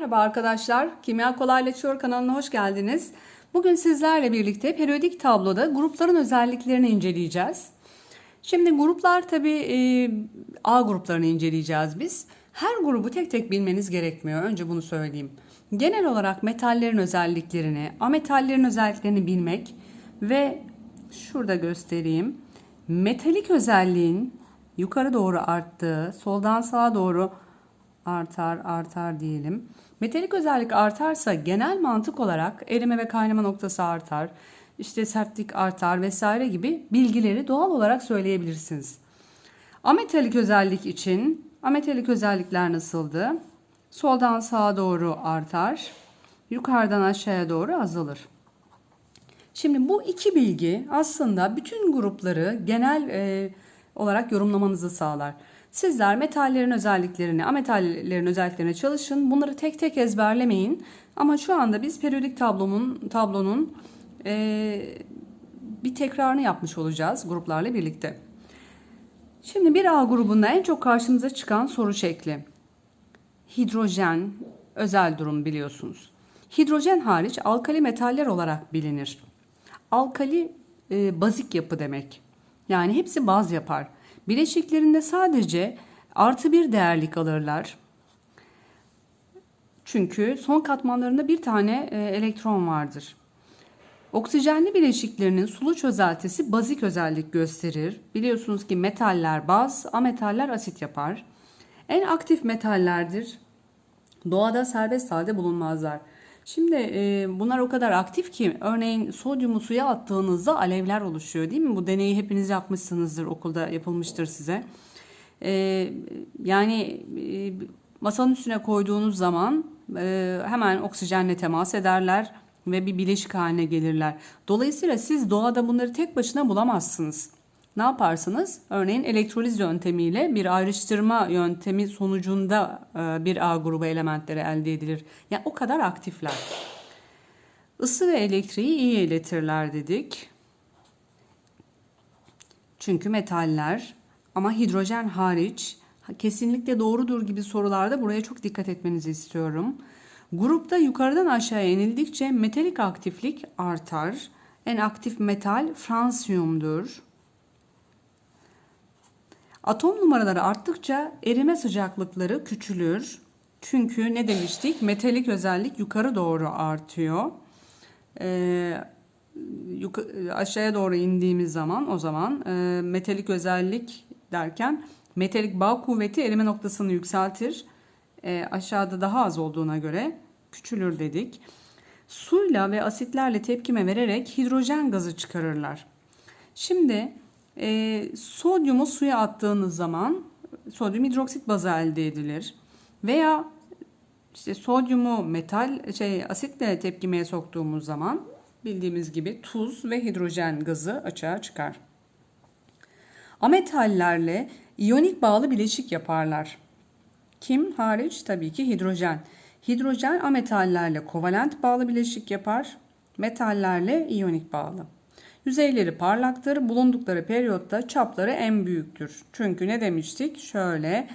Merhaba arkadaşlar, Kimya Kolaylaşıyor kanalına hoş geldiniz. Bugün sizlerle birlikte periyodik tabloda grupların özelliklerini inceleyeceğiz. Şimdi gruplar tabii e, A gruplarını inceleyeceğiz biz. Her grubu tek tek bilmeniz gerekmiyor. Önce bunu söyleyeyim. Genel olarak metallerin özelliklerini, ametallerin özelliklerini bilmek ve şurada göstereyim. Metalik özelliğin yukarı doğru arttığı, soldan sağa doğru artar artar diyelim. Metalik özellik artarsa genel mantık olarak erime ve kaynama noktası artar. işte sertlik artar vesaire gibi bilgileri doğal olarak söyleyebilirsiniz. Ametalik özellik için ametalik özellikler nasıldı? Soldan sağa doğru artar, yukarıdan aşağıya doğru azalır. Şimdi bu iki bilgi aslında bütün grupları genel e, olarak yorumlamanızı sağlar. Sizler metallerin özelliklerini, ametallerin özelliklerine çalışın. Bunları tek tek ezberlemeyin. Ama şu anda biz periyodik tablonun tablonun e, bir tekrarını yapmış olacağız gruplarla birlikte. Şimdi bir A grubunda en çok karşımıza çıkan soru şekli. Hidrojen özel durum biliyorsunuz. Hidrojen hariç alkali metaller olarak bilinir. Alkali e, bazik yapı demek. Yani hepsi baz yapar. Bileşiklerinde sadece artı bir değerlik alırlar. Çünkü son katmanlarında bir tane e, elektron vardır. Oksijenli bileşiklerinin sulu çözeltisi bazik özellik gösterir. Biliyorsunuz ki metaller baz, ametaller asit yapar. En aktif metallerdir. Doğada serbest halde bulunmazlar. Şimdi e, bunlar o kadar aktif ki örneğin sodyumu suya attığınızda alevler oluşuyor değil mi? Bu deneyi hepiniz yapmışsınızdır okulda yapılmıştır size. E, yani e, masanın üstüne koyduğunuz zaman e, hemen oksijenle temas ederler ve bir bileşik haline gelirler. Dolayısıyla siz doğada bunları tek başına bulamazsınız. Ne yaparsınız? Örneğin elektroliz yöntemiyle bir ayrıştırma yöntemi sonucunda e, bir A grubu elementleri elde edilir. Yani o kadar aktifler. Isı ve elektriği iyi iletirler dedik. Çünkü metaller ama hidrojen hariç kesinlikle doğrudur gibi sorularda buraya çok dikkat etmenizi istiyorum. Grupta yukarıdan aşağıya inildikçe metalik aktiflik artar. En aktif metal fransiyumdur. Atom numaraları arttıkça erime sıcaklıkları küçülür. Çünkü ne demiştik? Metalik özellik yukarı doğru artıyor. Ee, aşağıya doğru indiğimiz zaman o zaman e, metalik özellik derken metalik bağ kuvveti erime noktasını yükseltir. E, aşağıda daha az olduğuna göre küçülür dedik. Suyla ve asitlerle tepkime vererek hidrojen gazı çıkarırlar. Şimdi e, sodyumu suya attığınız zaman sodyum hidroksit bazı elde edilir. Veya işte sodyumu metal şey asitle tepkimeye soktuğumuz zaman bildiğimiz gibi tuz ve hidrojen gazı açığa çıkar. Ametallerle iyonik bağlı bileşik yaparlar. Kim hariç? Tabii ki hidrojen. Hidrojen ametallerle kovalent bağlı bileşik yapar. Metallerle iyonik bağlı. Yüzeyleri parlaktır. Bulundukları periyotta çapları en büyüktür. Çünkü ne demiştik? Şöyle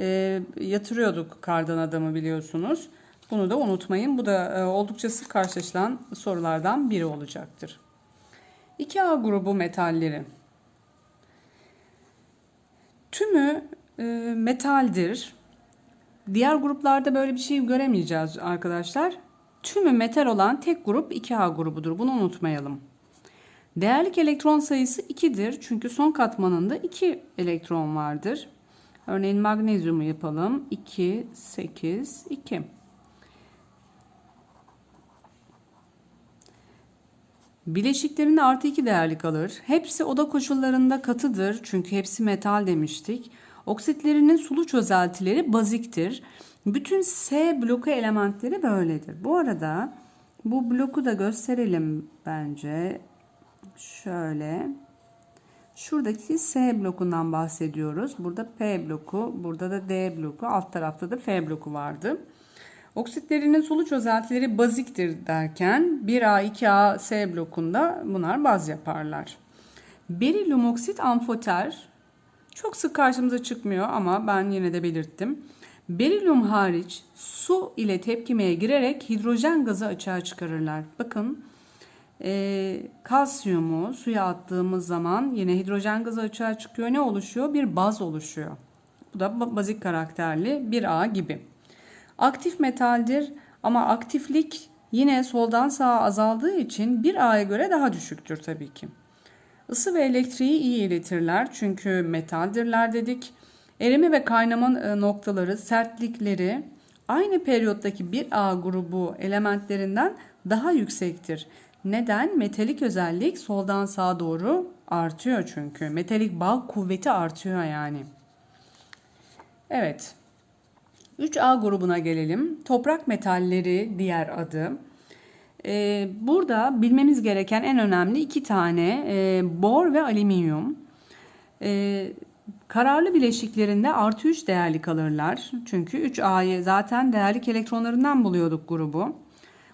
e, yatırıyorduk kardan adamı biliyorsunuz. Bunu da unutmayın. Bu da e, oldukça sık karşılaşılan sorulardan biri olacaktır. 2A grubu metalleri. Tümü e, metaldir. Diğer gruplarda böyle bir şey göremeyeceğiz arkadaşlar. Tümü metal olan tek grup 2A grubudur. Bunu unutmayalım. Değerlik elektron sayısı 2'dir. Çünkü son katmanında 2 elektron vardır. Örneğin magnezyumu yapalım. 2, 8, 2. Bileşiklerinde artı 2 değerlik alır. Hepsi oda koşullarında katıdır. Çünkü hepsi metal demiştik. Oksitlerinin sulu çözeltileri baziktir. Bütün S bloku elementleri böyledir. Bu arada bu bloku da gösterelim bence. Şöyle. Şuradaki S blokundan bahsediyoruz. Burada P bloku, burada da D bloku, alt tarafta da F bloku vardı. Oksitlerinin sulu çözeltileri baziktir derken 1A, 2A, S blokunda bunlar baz yaparlar. Berilyum oksit amfoter çok sık karşımıza çıkmıyor ama ben yine de belirttim. Berilyum hariç su ile tepkimeye girerek hidrojen gazı açığa çıkarırlar. Bakın e, kalsiyumu suya attığımız zaman yine hidrojen gazı açığa çıkıyor. Ne oluşuyor? Bir baz oluşuyor. Bu da ba- bazik karakterli bir A gibi. Aktif metaldir ama aktiflik yine soldan sağa azaldığı için bir A'ya göre daha düşüktür tabii ki. Isı ve elektriği iyi iletirler çünkü metaldirler dedik. Erime ve kaynama e, noktaları, sertlikleri aynı periyottaki bir A grubu elementlerinden daha yüksektir. Neden? Metalik özellik soldan sağa doğru artıyor çünkü. Metalik bağ kuvveti artıyor yani. Evet. 3A grubuna gelelim. Toprak metalleri diğer adı. Ee, burada bilmemiz gereken en önemli iki tane e, bor ve alüminyum. Ee, kararlı bileşiklerinde artı 3 değerli kalırlar. Çünkü 3A'yı zaten değerlik elektronlarından buluyorduk grubu.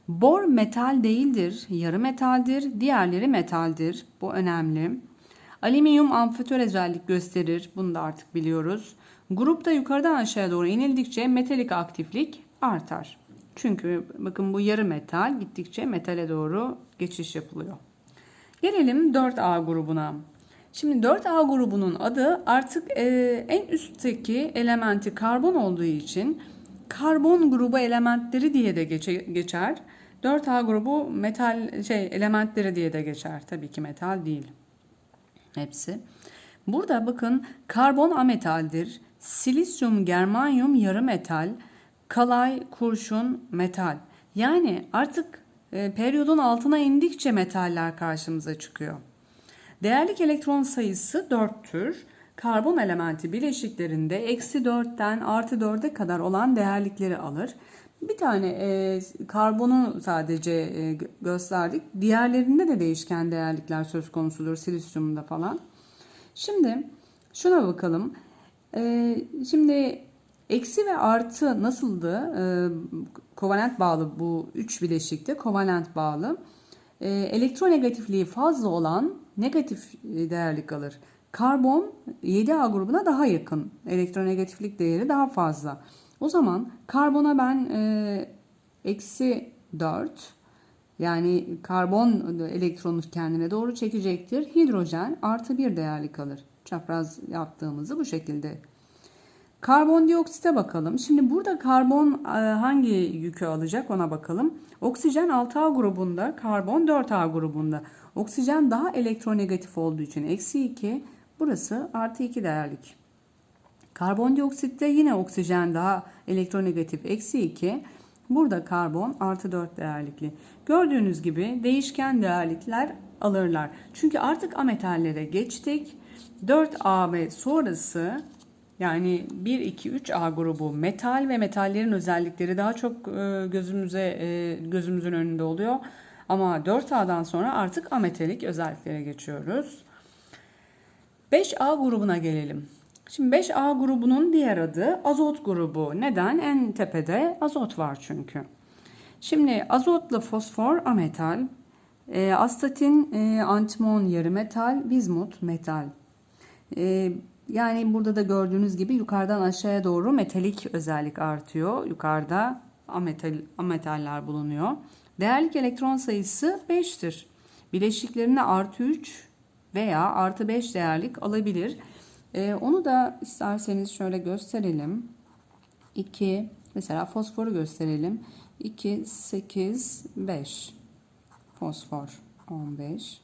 Bor metal değildir, yarı metaldir, diğerleri metaldir. Bu önemli. Alüminyum amfitör özellik gösterir. Bunu da artık biliyoruz. Grupta yukarıdan aşağıya doğru inildikçe metalik aktiflik artar. Çünkü bakın bu yarı metal gittikçe metale doğru geçiş yapılıyor. Gelelim 4A grubuna. Şimdi 4A grubunun adı artık en üstteki elementi karbon olduğu için karbon grubu elementleri diye de geçe, geçer. 4A grubu metal şey elementleri diye de geçer. Tabii ki metal değil. Hepsi. Burada bakın karbon ametaldir. Silisyum, germanyum yarı metal. Kalay, kurşun metal. Yani artık e, periyodun altına indikçe metaller karşımıza çıkıyor. Değerlik elektron sayısı 4'tür. Karbon elementi bileşiklerinde eksi 4'ten artı 4'e kadar olan değerlikleri alır. Bir tane e, karbonu sadece e, gösterdik. Diğerlerinde de değişken değerlikler söz konusudur. Silisyumda falan. Şimdi şuna bakalım. E, şimdi eksi ve artı nasıldı? E, kovalent bağlı bu üç bileşikte kovalent bağlı. E, elektronegatifliği fazla olan negatif değerlik alır. Karbon 7A grubuna daha yakın. Elektronegatiflik değeri daha fazla. O zaman karbona ben e, eksi 4 yani karbon elektronu kendine doğru çekecektir. Hidrojen artı 1 değerli kalır. Çapraz yaptığımızı bu şekilde. Karbondioksite bakalım. Şimdi burada karbon e, hangi yükü alacak ona bakalım. Oksijen 6A grubunda, karbon 4A grubunda. Oksijen daha elektronegatif olduğu için eksi 2, burası artı 2 değerlik. Karbondioksitte yine oksijen daha elektronegatif eksi 2. Burada karbon artı 4 değerlikli. Gördüğünüz gibi değişken değerlikler alırlar. Çünkü artık ametallere geçtik. 4A ve sonrası yani 1, 2, 3A grubu metal ve metallerin özellikleri daha çok e, gözümüze e, gözümüzün önünde oluyor. Ama 4A'dan sonra artık ametalik özelliklere geçiyoruz. 5A grubuna gelelim. Şimdi 5A grubunun diğer adı azot grubu. Neden? En tepede azot var çünkü. Şimdi azotla fosfor ametal, e, astatin e, antimon yarı metal, bizmut metal. E, yani burada da gördüğünüz gibi yukarıdan aşağıya doğru metalik özellik artıyor. Yukarıda ametal, ametaller bulunuyor. Değerlik elektron sayısı 5'tir. Bileşiklerine artı 3 veya artı 5 değerlik alabilir. Ee, onu da isterseniz şöyle gösterelim. 2 mesela fosforu gösterelim. 2, 8, 5 fosfor 15.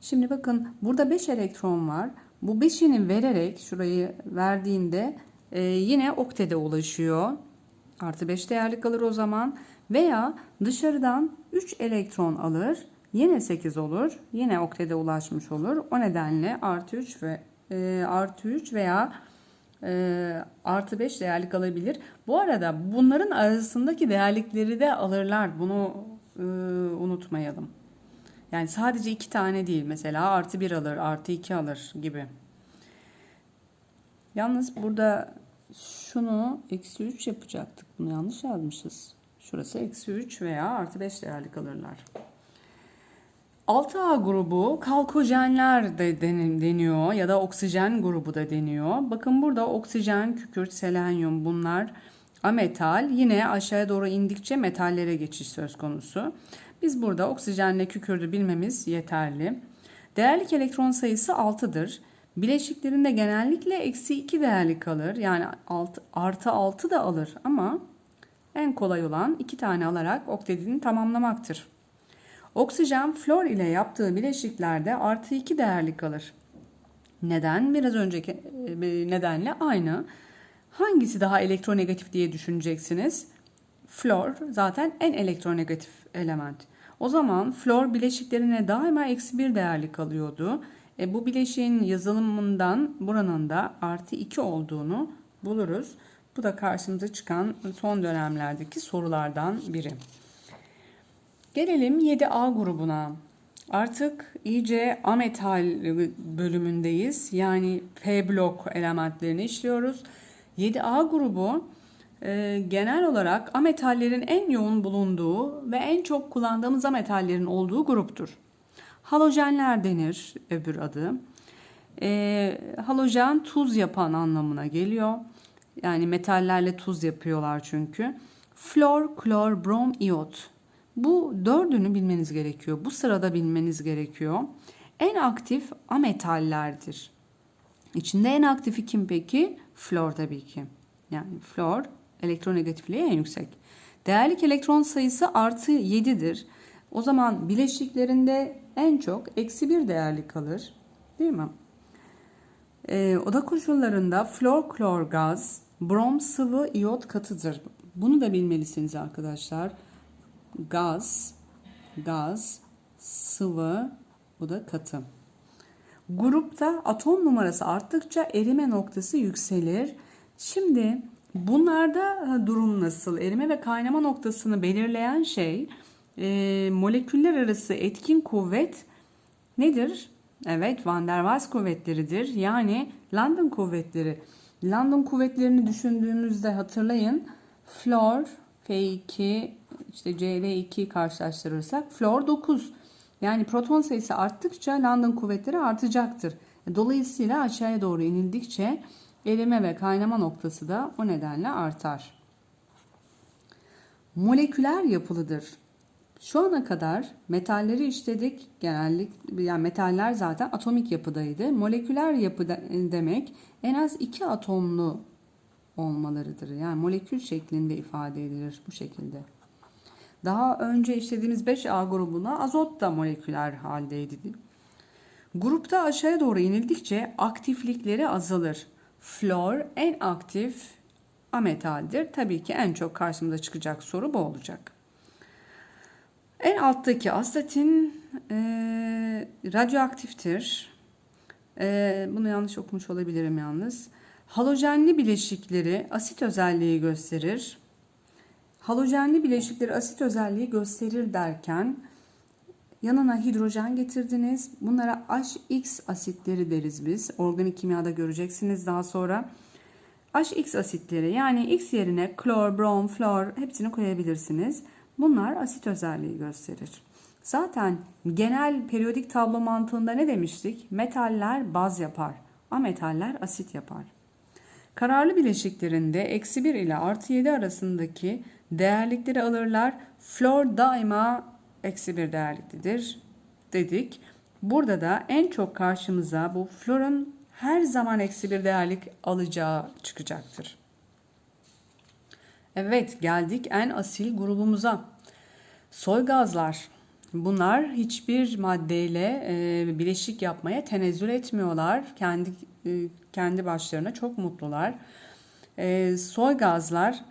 Şimdi bakın burada 5 elektron var. Bu 5'ini vererek şurayı verdiğinde e, yine oktede ulaşıyor. Artı 5 değerlik alır o zaman. Veya dışarıdan 3 elektron alır. Yine 8 olur. Yine oktede ulaşmış olur. O nedenle artı 3 ve e, artı 3 veya e, artı 5 değerlik alabilir. Bu arada bunların arasındaki değerlikleri de alırlar. Bunu e, unutmayalım. Yani sadece iki tane değil. Mesela artı 1 alır, artı 2 alır gibi. Yalnız burada şunu eksi 3 yapacaktık. Bunu yanlış yazmışız. Şurası eksi 3 veya artı 5 değerlik alırlar. 6A grubu kalkojenler de deni- deniyor ya da oksijen grubu da deniyor. Bakın burada oksijen, kükürt, selenyum bunlar ametal. Yine aşağıya doğru indikçe metallere geçiş söz konusu. Biz burada oksijenle kükürdü bilmemiz yeterli. Değerlik elektron sayısı 6'dır. Bileşiklerinde genellikle eksi 2 değerli kalır. Yani alt, artı 6 da alır ama en kolay olan 2 tane alarak oktetini tamamlamaktır. Oksijen flor ile yaptığı bileşiklerde artı 2 değerli kalır. Neden? Biraz önceki e, nedenle aynı. Hangisi daha elektronegatif diye düşüneceksiniz. Flor zaten en elektronegatif element. O zaman flor bileşiklerine daima eksi bir değerli kalıyordu. E, bu bileşiğin yazılımından buranın da artı 2 olduğunu buluruz. Bu da karşımıza çıkan son dönemlerdeki sorulardan biri. Gelelim 7A grubuna. Artık iyice ametal bölümündeyiz. Yani P blok elementlerini işliyoruz. 7A grubu e, genel olarak ametallerin en yoğun bulunduğu ve en çok kullandığımız ametallerin olduğu gruptur. Halojenler denir öbür adı. E, halojen tuz yapan anlamına geliyor. Yani metallerle tuz yapıyorlar çünkü. Flor, klor, brom, iot. Bu dördünü bilmeniz gerekiyor. Bu sırada bilmeniz gerekiyor. En aktif ametallerdir. İçinde en aktifi kim peki? Flor tabii ki. Yani flor elektronegatifliği en yüksek. Değerlik elektron sayısı artı 7'dir. O zaman bileşiklerinde en çok eksi bir değerli kalır. Değil mi? Ee, oda koşullarında flor klor gaz, brom sıvı iot katıdır. Bunu da bilmelisiniz arkadaşlar. Gaz, gaz, sıvı, bu da katı. Grupta atom numarası arttıkça erime noktası yükselir. Şimdi bunlarda durum nasıl? Erime ve kaynama noktasını belirleyen şey e, moleküller arası etkin kuvvet nedir? Evet Van der Waals kuvvetleridir. Yani London kuvvetleri. London kuvvetlerini düşündüğümüzde hatırlayın. Flor F2 işte Cl2 karşılaştırırsak flor 9. Yani proton sayısı arttıkça London kuvvetleri artacaktır. Dolayısıyla aşağıya doğru inildikçe erime ve kaynama noktası da o nedenle artar. Moleküler yapılıdır. Şu ana kadar metalleri işledik. Genellik yani metaller zaten atomik yapıdaydı. Moleküler yapı demek en az iki atomlu olmalarıdır. Yani molekül şeklinde ifade edilir bu şekilde. Daha önce işlediğimiz 5A grubuna azot da moleküler haldeydi. Grupta aşağıya doğru inildikçe aktiflikleri azalır. Flor en aktif ametaldir. Tabii ki en çok karşımıza çıkacak soru bu olacak. En alttaki asetin e, radyoaktiftir. E, bunu yanlış okumuş olabilirim yalnız. Halojenli bileşikleri asit özelliği gösterir. Halojenli bileşikleri asit özelliği gösterir derken yanına hidrojen getirdiniz. Bunlara HX asitleri deriz biz. Organik kimyada göreceksiniz daha sonra. HX asitleri yani X yerine klor, brom, flor hepsini koyabilirsiniz. Bunlar asit özelliği gösterir. Zaten genel periyodik tablo mantığında ne demiştik? Metaller baz yapar, ametaller asit yapar. Kararlı bileşiklerinde eksi 1 ile artı 7 arasındaki değerlikleri alırlar. Flor daima eksi 1 değerliklidir dedik. Burada da en çok karşımıza bu florun her zaman eksi 1 değerlik alacağı çıkacaktır. Evet geldik en asil grubumuza. Soy gazlar. Bunlar hiçbir maddeyle e, bileşik yapmaya tenezzül etmiyorlar. Kendi e, kendi başlarına çok mutlular. E, soy gazlar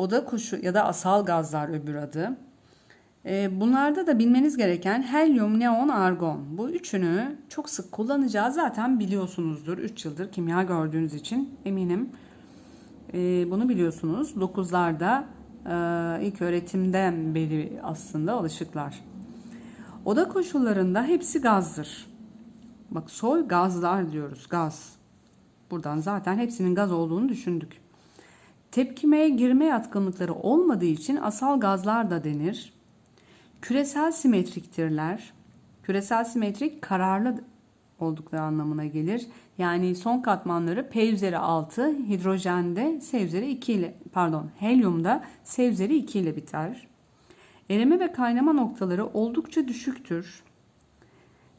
oda kuşu ya da asal gazlar öbür adı. E, bunlarda da bilmeniz gereken helyum, neon, argon. Bu üçünü çok sık kullanacağız. Zaten biliyorsunuzdur. 3 yıldır kimya gördüğünüz için eminim. E, bunu biliyorsunuz. 9'larda e, ilk öğretimden beri aslında alışıklar. Oda koşullarında hepsi gazdır. Bak soy gazlar diyoruz. Gaz. Buradan zaten hepsinin gaz olduğunu düşündük. Tepkimeye girme yatkınlıkları olmadığı için asal gazlar da denir. Küresel simetriktirler. Küresel simetrik kararlı oldukları anlamına gelir. Yani son katmanları P üzeri 6, hidrojende S üzeri 2 ile pardon helyumda S üzeri 2 ile biter. Erime ve kaynama noktaları oldukça düşüktür.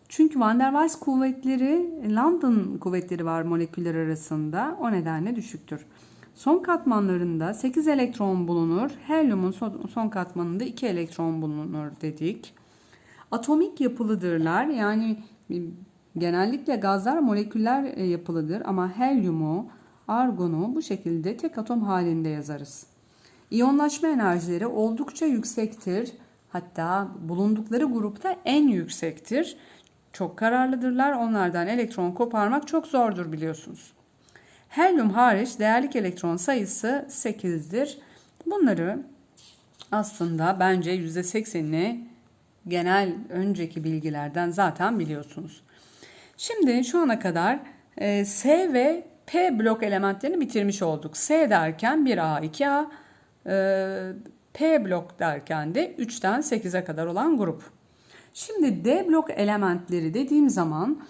Çünkü Van der Waals kuvvetleri London kuvvetleri var moleküller arasında. O nedenle düşüktür. Son katmanlarında 8 elektron bulunur. Helyumun son, katmanında 2 elektron bulunur dedik. Atomik yapılıdırlar. Yani genellikle gazlar moleküller e, yapılıdır ama helyumu, argonu bu şekilde tek atom halinde yazarız. İyonlaşma enerjileri oldukça yüksektir. Hatta bulundukları grupta en yüksektir. Çok kararlıdırlar. Onlardan elektron koparmak çok zordur biliyorsunuz. Helyum hariç değerlik elektron sayısı 8'dir. Bunları aslında bence %80'ini genel önceki bilgilerden zaten biliyorsunuz. Şimdi şu ana kadar e, S ve P blok elementlerini bitirmiş olduk. S derken 1A, 2A, e, P blok derken de 3'ten 8'e kadar olan grup. Şimdi D blok elementleri dediğim zaman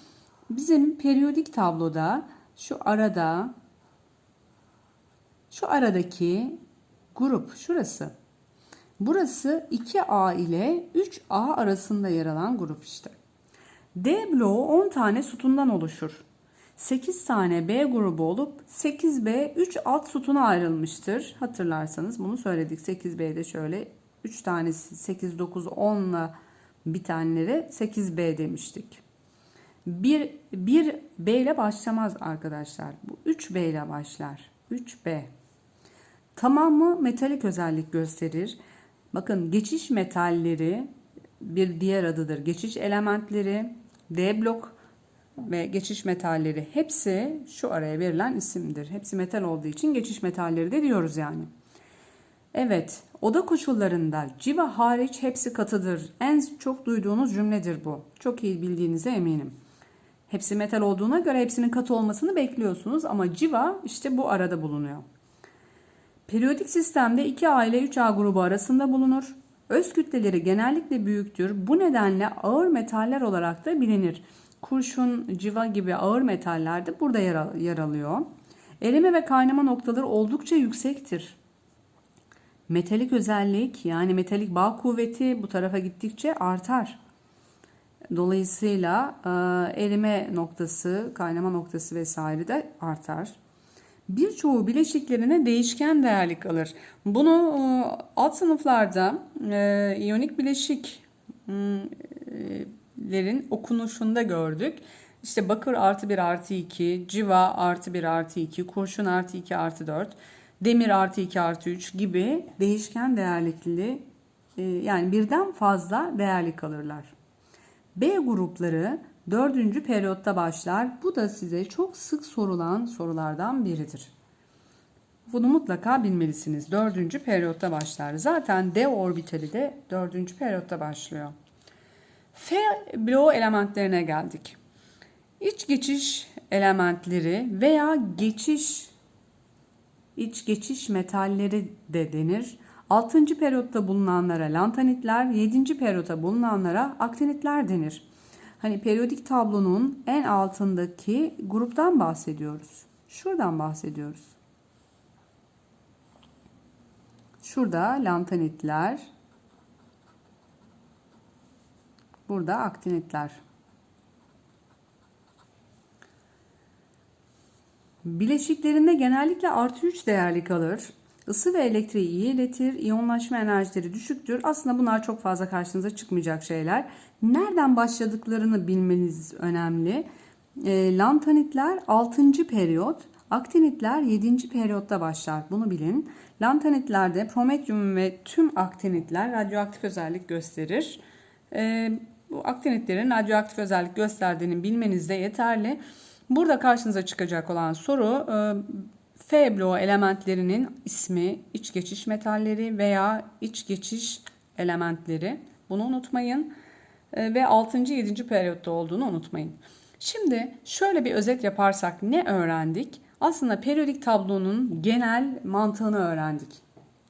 bizim periyodik tabloda şu arada şu aradaki grup şurası. Burası 2A ile 3A arasında yer alan grup işte. D bloğu 10 tane sütundan oluşur. 8 tane B grubu olup 8B 3 alt sütuna ayrılmıştır. Hatırlarsanız bunu söyledik. 8B'de şöyle 3 tanesi 8, 9, 10 ile bir taneleri 8B demiştik. 1, 1 B ile başlamaz arkadaşlar. Bu 3B ile başlar. 3B. Tamamı metalik özellik gösterir. Bakın geçiş metalleri bir diğer adıdır. Geçiş elementleri, D blok ve geçiş metalleri hepsi şu araya verilen isimdir. Hepsi metal olduğu için geçiş metalleri de diyoruz yani. Evet, oda koşullarında civa hariç hepsi katıdır. En çok duyduğunuz cümledir bu. Çok iyi bildiğinize eminim. Hepsi metal olduğuna göre hepsinin katı olmasını bekliyorsunuz ama civa işte bu arada bulunuyor. Periyodik sistemde 2A ile 3A grubu arasında bulunur. Öz kütleleri genellikle büyüktür. Bu nedenle ağır metaller olarak da bilinir. Kurşun, civa gibi ağır metaller de burada yer, yer alıyor. Erime ve kaynama noktaları oldukça yüksektir. Metalik özellik yani metalik bağ kuvveti bu tarafa gittikçe artar. Dolayısıyla erime noktası, kaynama noktası vesaire de artar. Birçoğu bileşiklerine değişken değerlik alır. Bunu alt sınıflarda iyonik bileşiklerin okunuşunda gördük. İşte bakır artı 1 artı 2, civa artı 1 artı 2, kurşun artı 2 artı 4, demir artı 2 artı 3 gibi değişken değerlikli yani birden fazla değerlik alırlar. B grupları dördüncü periyotta başlar. Bu da size çok sık sorulan sorulardan biridir. Bunu mutlaka bilmelisiniz. Dördüncü periyotta başlar. Zaten D orbitali de dördüncü periyotta başlıyor. F bloğu elementlerine geldik. İç geçiş elementleri veya geçiş iç geçiş metalleri de denir. 6. periyotta bulunanlara lantanitler, 7. periyotta bulunanlara aktinitler denir. Hani periyodik tablonun en altındaki gruptan bahsediyoruz. Şuradan bahsediyoruz. Şurada lantanitler. Burada aktinitler. Bileşiklerinde genellikle artı 3 değerli kalır. Isı ve elektriği iyi iletir. İyonlaşma enerjileri düşüktür. Aslında bunlar çok fazla karşınıza çıkmayacak şeyler. Nereden başladıklarını bilmeniz önemli. E, lantanitler 6. periyot, aktinitler 7. periyotta başlar. Bunu bilin. Lantanitlerde prometyum ve tüm aktinitler radyoaktif özellik gösterir. E, bu aktinitlerin radyoaktif özellik gösterdiğini bilmeniz de yeterli. Burada karşınıza çıkacak olan soru e, F elementlerinin ismi, iç geçiş metalleri veya iç geçiş elementleri. Bunu unutmayın. E, ve 6. 7. periyotta olduğunu unutmayın. Şimdi şöyle bir özet yaparsak ne öğrendik? Aslında periyodik tablonun genel mantığını öğrendik.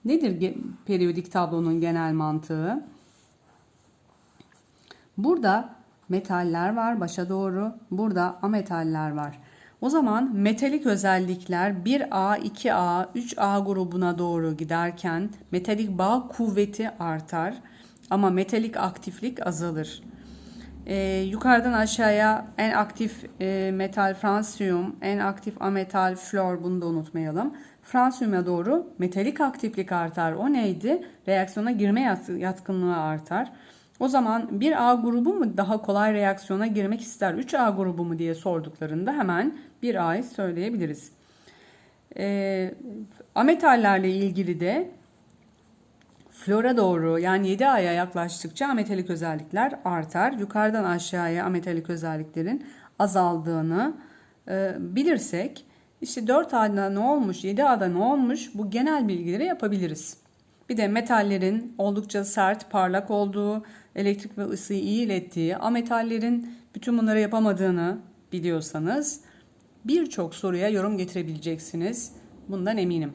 Nedir periyodik tablonun genel mantığı? Burada metaller var başa doğru. Burada ametaller var. O zaman metalik özellikler 1A, 2A, 3A grubuna doğru giderken metalik bağ kuvveti artar ama metalik aktiflik azalır. Ee, yukarıdan aşağıya en aktif e, metal fransiyum, en aktif ametal flor bunu da unutmayalım. Fransiyuma doğru metalik aktiflik artar. O neydi? Reaksiyona girme yat- yatkınlığı artar. O zaman bir A grubu mu daha kolay reaksiyona girmek ister? 3A grubu mu diye sorduklarında hemen bir A'yı söyleyebiliriz. Ee, ametallerle ilgili de Flora doğru yani 7 aya yaklaştıkça ametalik özellikler artar. Yukarıdan aşağıya ametalik özelliklerin azaldığını e, bilirsek işte 4 A'da ne olmuş 7 A'da ne olmuş bu genel bilgileri yapabiliriz. Bir de metallerin oldukça sert, parlak olduğu, elektrik ve ısıyı iyi ilettiği, ametallerin bütün bunları yapamadığını biliyorsanız birçok soruya yorum getirebileceksiniz. Bundan eminim.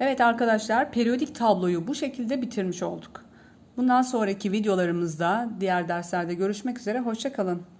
Evet arkadaşlar periyodik tabloyu bu şekilde bitirmiş olduk. Bundan sonraki videolarımızda diğer derslerde görüşmek üzere. Hoşçakalın.